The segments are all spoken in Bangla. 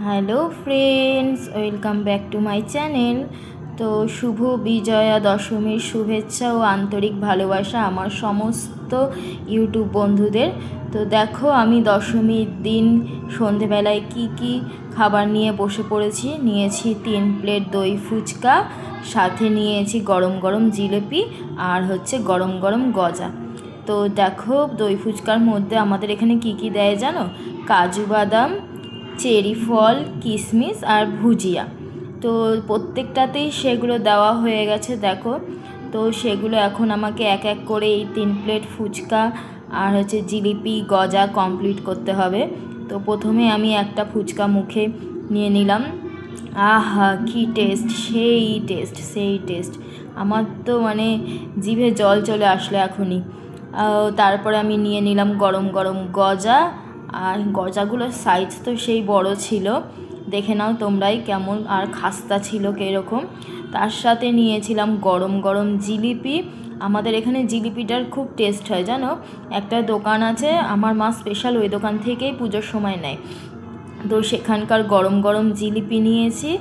Hello friends, welcome back to my channel. তো শুভ বিজয়া দশমীর শুভেচ্ছা ও আন্তরিক ভালোবাসা আমার সমস্ত ইউটিউব বন্ধুদের। তো দেখো আমি দশমীর দিন সন্ধেবেলায় কি কি খাবার নিয়ে বসে পড়েছি। নিয়েছি তিন প্লেট দই ফুচকা, সাথে নিয়েছি গরম গরম জিলেপি আর হচ্ছে গরম গরম গজা। তো দেখো দই ফুচকার মধ্যে আমাদের এখানে কি কি দেয় জানো? কাজু বাদাম চেরি ফল কিশমিশ আর ভুজিয়া। তো প্রত্যেকটাতেই সেগুলো দেওয়া হয়ে গেছে, দেখো। তো সেগুলো এখন আমাকে এক এক করে এই তিন প্লেট ফুচকা আর হচ্ছে জিলিপি গজা কমপ্লিট করতে হবে। তো প্রথমে আমি একটা ফুচকা মুখে নিয়ে নিলাম। আহা, কি টেস্ট সেই টেস্ট সেই টেস্ট আমার তো মানে জিভে জল চলে আসলো এখনই। তারপরে আমি নিয়ে নিলাম গরম গরম গজা আর গজাগুলোর সাইজ তো সেই বড় ছিল। দেখে নাও তোমরাই কেমন আর খাস্তা ছিল কীরকম। তার সাথে নিয়েছিলাম গরম গরম জিলিপি। আমাদের এখানে জিলিপিটার খুব টেস্ট হয়, জানো? একটা দোকান আছে, আমার মা স্পেশাল ওই দোকান থেকেই পুজোর সময় নেয়। তো সেখানকার গরম গরম জিলিপি নিয়েছি,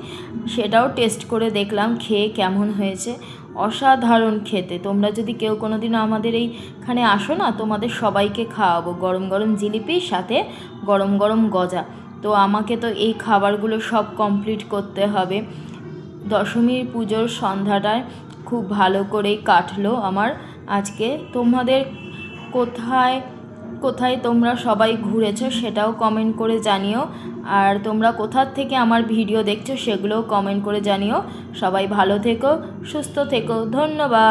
সেটাও টেস্ট করে দেখলাম, খেয়ে কেমন হয়েছে। অসাধারণ খেতে। তোমরা যদি কেউ কোনো দিন আমাদের এইখানে আসো না, তোমাদের সবাইকে খাওয়াবো। গরম গরম জিলিপির সাথে গরম গরম গজা। তো আমাকে তো এই খাবারগুলো সব কমপ্লিট করতে হবে। দশমীর পুজোর সন্ধ্যাটায় খুব ভালো করেই কাটলো আমার আজকে। তোমাদের কোথায় কোথায় তোমরা সবাই ঘুরেছো সেটাও কমেন্ট করে জানিও। আর তোমরা কোথার থেকে আমার ভিডিও দেখছ সেগুলোও কমেন্ট করে জানিও। সবাই ভালো থেকো, সুস্থ থেকো, ধন্যবাদ।